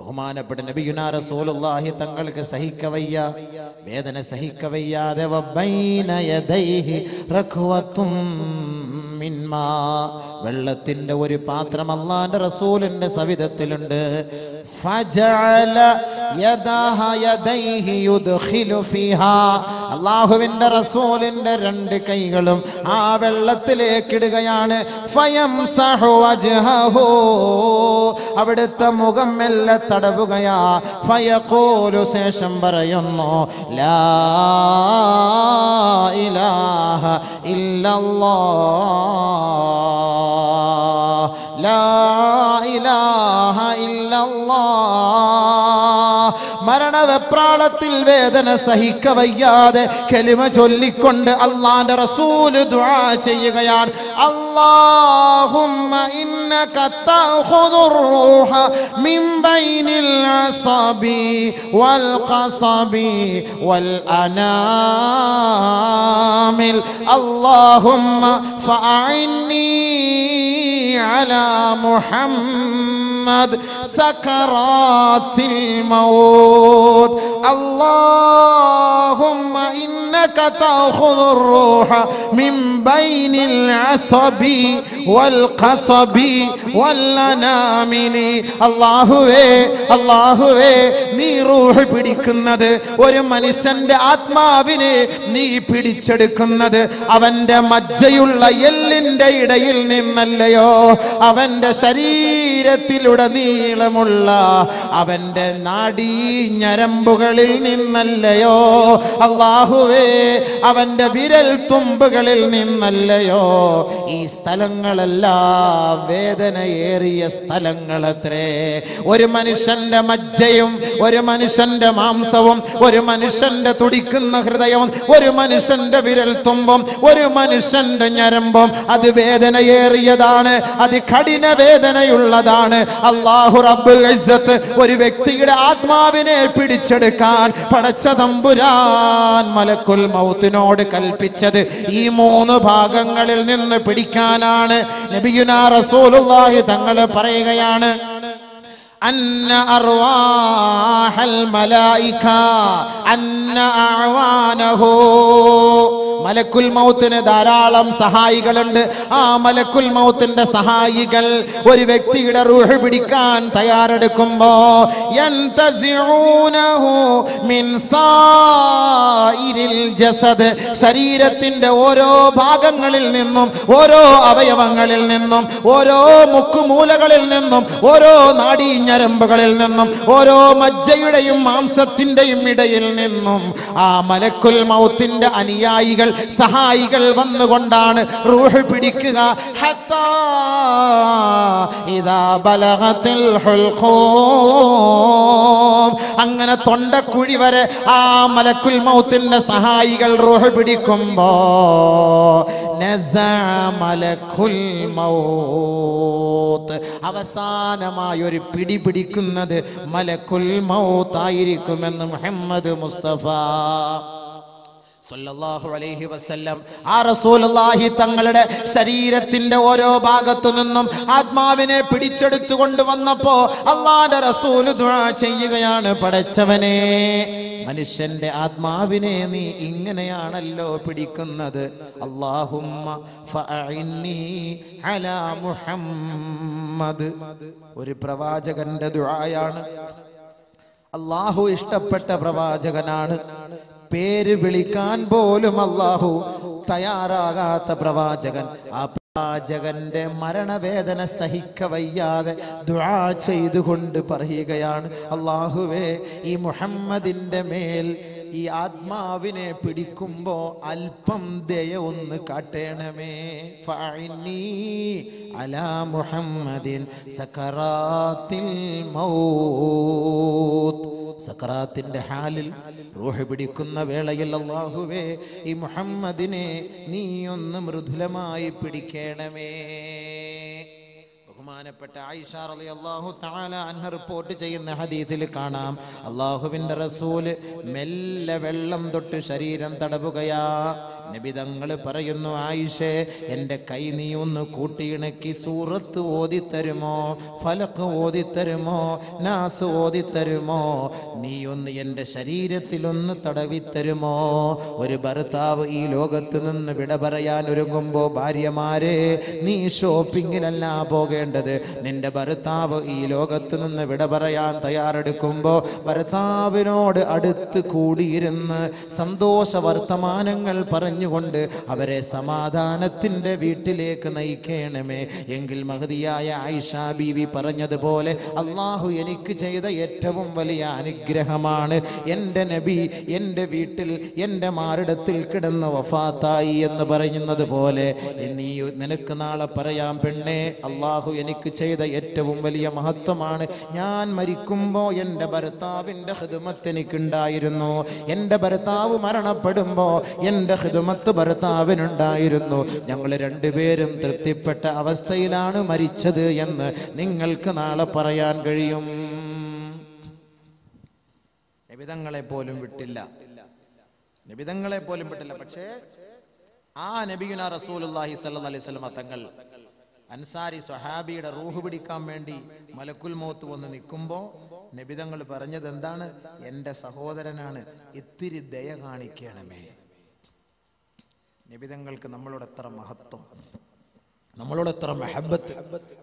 ബഹുമാനപ്പെട്ട നബിയുനാ റസൂലുള്ളാഹി തങ്ങൾക്ക് സഹിക്കവയ്യ വേദന സഹിക്കവയ്യാതെ ബൈന യദൈഹി റഖ്വത്തും മിൻമാ. വെള്ളത്തിന്റെ ഒരു പാത്രം അള്ളാന്റെ റസൂലിന്റെ സവിധത്തിലുണ്ട്. ഫജഅല അള്ളാഹുവിന്റെ റസൂലിന്റെ രണ്ട് കൈകളും ആ വെള്ളത്തിലേക്ക് ഇടുകയാണ് അവിടുത്തെ മുഖം മെല്ലെ തടവുകയാ. ഫയഖൂലു ശേഷം പറയുന്നു ലാ ഇലാഹ ലാ വെപ്രാളത്തിൽ വേദന സഹിക്കവയ്യാതെ കെലിമ ചൊല്ലിക്കൊണ്ട് അള്ളാന്റെ റസൂല് ദുആ ചെയ്യുകയാണ് അള്ളാഹുമ്മ ഇന്നക തഖുദുർ റൂഹ മിൻ ബൈനിൽ അസബി വൽ ഖസബി വൽ അനാമിൽ അള്ളാഹുമ്മ ഫഅഇന്നി അലാ മുഹമ്മദ് محمد سكرات الموت اللهم إنك تأخذ الروح من بين العصب والقصب والأنامل അള്ളാഹുവേ അള്ളാഹുവേ നീ റൂഹ് പിടിക്കുന്നത് ഒരു മനുഷ്യന്റെ ആത്മാവിനെ നീ പിടിച്ചെടുക്കുന്നത് അവന്റെ മജ്ജയുള്ള എല്ലിന്റെ ഇടയിൽ നിന്നല്ലയോ അവന്റെ ശരീരത്തിലുടനീളമുള്ള അവന്റെ നാടീ ഞരമ്പുകളിൽ നിന്നല്ലയോ? അള്ളാഹുവേ അവന്റെ വിരൽ തുമ്പുകളിൽ നിന്നല്ലയോ? ഈ സ്ഥലങ്ങളെല്ലാം വേദനയേറിയ സ്ഥലങ്ങളത്രേ. ഒരു മനുഷ്യന്റെ മജ്ജയും ഒരു മനുഷ്യന്റെ മാംസവും ഒരു മനുഷ്യന്റെ തുടിക്കുന്ന ഹൃദയവും ഒരു മനുഷ്യന്റെ വിരൽ തുമ്പും ഒരു മനുഷ്യന്റെ ഞരമ്പും അത് വേദനയേറിയതാണ് അത് കഠിന വേദനയുള്ളതാണ്. അള്ളാഹു റബ്ബുൽ ഒരു വ്യക്തിയുടെ ആത്മാവിനെ പിടിച്ചെടുക്കാൻ പടച്ച തമ്പുരാൻ മലക്കുൽ മൗത്തിനോട് കൽപ്പിച്ചത് ഈ മൂന്ന് ഭാഗങ്ങളിൽ നിന്ന് പിടിക്കാനാണ്. നബിയുനാ റസൂലുള്ളാഹി തങ്ങൾ പറയുകയാണ് أن أرواح الملائكة أن أعوانه മലക്കുൽ മൗത്തിന് ധാരാളം സഹായികളുണ്ട് ആ മലക്കുൽ മൗത്തിന്റെ സഹായികൾ ഒരു വ്യക്തിയുടെ റൂഹ് പിടിക്കാൻ തയ്യാറെടുക്കുമ്പോ യന്തസിഊനഹു മിൻ സായിരിൽ ജസദ് ശരീരത്തിന്റെ ഓരോ ഭാഗങ്ങളിൽ നിന്നും ഓരോ അവയവങ്ങളിൽ നിന്നും ഓരോ മുക്കുമൂലകളിൽ നിന്നും ഓരോ നാടീഞ്ഞരമ്പുകളിൽ നിന്നും ഓരോ മജ്ജയുടെയും മാംസത്തിന്റെയും ഇടയിൽ നിന്നും ആ മലക്കുൽ മൗത്തിന്റെ അനുയായികൾ സഹായികൾ വന്നുകൊണ്ടാണ് റൂഹ് പിടിക്കുക. അങ്ങനെ തൊണ്ടക്കുഴി വരെ ആ മലക്കുൽ മൗത്തിന്റെ സഹായികൾ റൂഹ് പിടിക്കുമ്പോ നസഅ മലക്കുൽ മൗത്ത്. അവസാനമായി ഒരു പിടി പിടിക്കുന്നത് മലക്കുൽ മൗത്തായിരിക്കുമെന്ന് മുഹമ്മദ് മുസ്തഫ. സല്ലല്ലാഹു അലൈഹി വസല്ലം. ആ റസൂലുള്ളാഹി തങ്ങളുടെ ശരീരത്തിന്റെ ഓരോ ഭാഗത്തു നിന്നും ആത്മാവിനെ പിടിച്ചെടുത്തു കൊണ്ടുവന്നപ്പോ അള്ളാന്റെ റസൂൽ ദുആ ചെയ്യുകയാണ് പടച്ചവനെ. മനുഷ്യന്റെ ആത്മാവിനെ നീ ഇങ്ങനെയാണല്ലോ പിടിക്കുന്നത്. ഫഅഇന്നി അലാ മുഹമ്മദ്. ഒരു പ്രവാചകന്റെ ദുആയാണ്. അള്ളാഹു ഇഷ്ടപ്പെട്ട പ്രവാചകനാണ്. പേര് വിളിക്കാൻ പോലും അള്ളാഹു തയ്യാറാകാത്ത പ്രവാചകൻ. ആ പ്രവാചകന്റെ മരണവേദന സഹിക്ക വയ്യാതെ ദുആ ചെയ്തുകൊണ്ട് പറയുകയാണ് അള്ളാഹുവേ ഈ മുഹമ്മദിന്റെ മേൽ ഈ ആത്മാവിനെ പിടിക്കുമ്പോ അല്പം ദയ ഒന്ന് കാട്ടേണമേ. അല മുഹമ്മദിൻ സക്കറാത്തിൽ മൗത്ത് സക്കറാത്തിന്റെ ഹാലിൽ റൂഹ് പിടിക്കുന്ന വേളയിൽ അള്ളാഹുവേ ഈ മുഹമ്മദിനെ നീയൊന്ന് മൃദുലമായി പിടിക്കണമേ. ബഹുമാനപ്പെട്ട ആയിഷ റളിയല്ലാഹു തആല അൻഹ റിപ്പോർട്ട് ചെയ്യുന്ന ഹദീസിൽ കാണാം. അള്ളാഹുവിന്റെ റസൂൽ മെല്ലെ വെള്ളം തൊട്ട് ശരീരം തടവുകയാ. നബി തങ്ങൾ പറയുന്നു ആയിഷേ എന്റെ കൈ നീ ഒന്ന് കൂട്ടിയിണക്കി സൂറത്ത് ഓതിത്തരുമോ? ഫലക്ക് ഓതിത്തരുമോ? നാസ് ഓതിത്തരുമോ? നീ ഒന്ന് എന്റെ ശരീരത്തിലൊന്ന് തടവിത്തരുമോ? ഒരു ഭർത്താവ് ഈ ലോകത്ത് നിന്ന് വിട പറയാൻ ഒരുങ്ങുമ്പോ ഭാര്യമാരെ നീ ഷോപ്പിങ്ങിലല്ല പോകേണ്ടത്. നിന്റെ ഭർത്താവ് ഈ ലോകത്ത് നിന്ന് വിട പറയാൻ തയ്യാറെടുക്കുമ്പോൾ ഭർത്താവിനോട് അടുത്ത് കൂടിയിരുന്ന് സന്തോഷ വർത്തമാനങ്ങൾ പറഞ്ഞുകൊണ്ട് അവരെ സമാധാനത്തിന്റെ വീട്ടിലേക്ക് നയിക്കണമേ. എങ്കിൽ മഹതിയായ ആയിഷ ബീവി പറഞ്ഞതുപോലെ അള്ളാഹു എനിക്ക് ചെയ്ത ഏറ്റവും വലിയ അനുഗ്രഹമാണ്. എന്റെ നബി എന്റെ വീട്ടിൽ എന്റെ മാറിടത്തിൽ കിടന്ന് വഫാത്തായി എന്ന് പറയുന്നത് പോലെ നീ നിനക്ക് നാളെ പറയാം പെണ്ണേ അള്ളാഹു എനിക്ക് ചെയ്ത ഏറ്റവും വലിയ മഹത്വമാണ്. ഞാൻ മരിക്കുമ്പോൾ എന്റെ ഭർത്താവിന്റെ ഹൃദമത്ത് എനിക്കുണ്ടായിരുന്നു. എന്റെ ഭർത്താവ് മരണപ്പെടുമ്പോൾ എന്റെ ഹൃദമത്ത് ഭർത്താവിനുണ്ടായിരുന്നു. ഞങ്ങൾ രണ്ടുപേരും തൃപ്തിപ്പെട്ട അവസ്ഥയിലാണ് മരിച്ചത് എന്ന് നിങ്ങൾക്ക് നാളെ പറയാൻ കഴിയും. നബിതങ്ങളെ പോലും വിട്ടില്ല. നബിതങ്ങളെ പോലും വിട്ടില്ല. പക്ഷേ ആ നബിയുന റസൂലുള്ളാഹി സ്വല്ലല്ലാഹി അലൈഹി വസല്ലം തങ്ങൾ അൻസാരി സ്വഹാബിയുടെ റൂഹ് പിടിക്കാൻ വേണ്ടി മലക്കുൽ മോത്ത് വന്ന് നിൽക്കുമ്പോൾ നിബിതങ്ങൾ പറഞ്ഞത് എന്താണ്? എന്റെ സഹോദരനാണ് ഇത്തിരി ദയ കാണിക്കണമേ. നിബിതങ്ങൾക്ക് നമ്മളോട് എത്ര മഹത്വം നമ്മളോട് എത്ര മെഹബത്ത്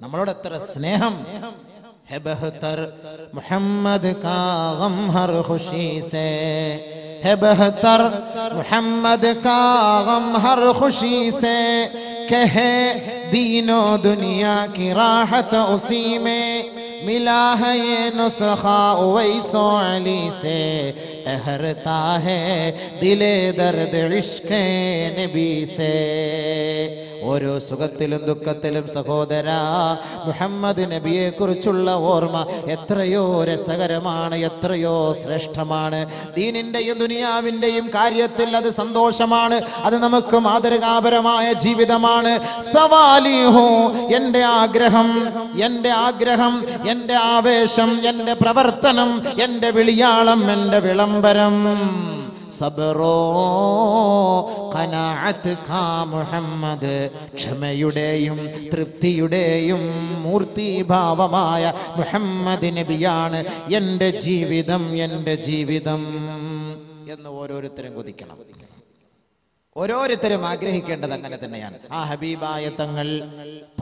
നമ്മളോട് എത്ര സ്നേഹം. ഹെബഹത്തർ മുഹമ്മദ് കാഗം ഹർ ഖുഷി സേ മുഹമ്മദ് കാഗം ഹർ ഖുഷി സേ കഹേ دین و دنیا کی راحت اسی میں ملا ہے یہ نسخہ ویسو علی سے۔ اہرتا ہے دل درد عشق نبی سے۔ ഓരോ സുഖത്തിലും ദുഃഖത്തിലും സഹോദര മുഹമ്മദ് നബിയെ കുറിച്ചുള്ള ഓർമ്മ എത്രയോ രസകരമാണ് എത്രയോ ശ്രേഷ്ഠമാണ്. ദീനിന്റെയും ദുനിയാവിന്റെയും കാര്യത്തിൽ അത് സന്തോഷമാണ് അത് നമുക്ക് മാതൃകാപരമായ ജീവിതമാണ്. സവാലിഹോ എന്റെ ആഗ്രഹം എന്റെ ആഗ്രഹം എന്റെ ആവേശം എന്റെ പ്രവർത്തനം എന്റെ വിളിയാളം എന്റെ വിളംബരം. സബറോ ഖനാഅത്ത് ഖാ മുഹമ്മദ്. ക്ഷമയുടെയും തൃപ്തിയുടെയും മൂർത്തിഭാവമായ മുഹമ്മദ് നബിയാണ് എന്റെ ജീവിതം എന്റെ ജീവിതം എന്ന് ഓരോരുത്തരും കൊതിക്കണം. ഓരോരുത്തരും ആഗ്രഹിക്കേണ്ടത് അങ്ങനെ തന്നെയാണ്. ആ ഹബീബായ തങ്ങൾ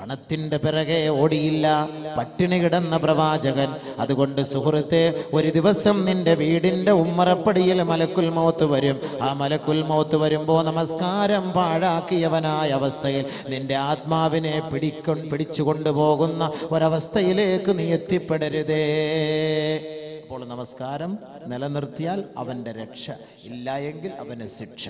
പണത്തിന്റെ പിറകെ ഓടിയില്ല. പട്ടിണി കിടന്ന പ്രവാചകൻ. അതുകൊണ്ട് സുഹൃത്തെ ഒരു ദിവസം നിന്റെ വീടിന്റെ ഉമ്മറപ്പടിയിൽ മലക്കുൽ മോത്ത് വരും. ആ മലക്കുൽ മോത്ത് വരുമ്പോ നമസ്കാരം പാഴാക്കിയവനായ അവസ്ഥയിൽ നിന്റെ ആത്മാവിനെ പിടിക്കൊ പിടിച്ചു കൊണ്ടുപോകുന്ന ഒരവസ്ഥയിലേക്ക് നീ എത്തിപ്പെടരുതേ. അപ്പോൾ നമസ്കാരം നിലനിർത്തിയാൽ അവന്റെ രക്ഷ. ഇല്ല എങ്കിൽ അവന് ശിക്ഷ.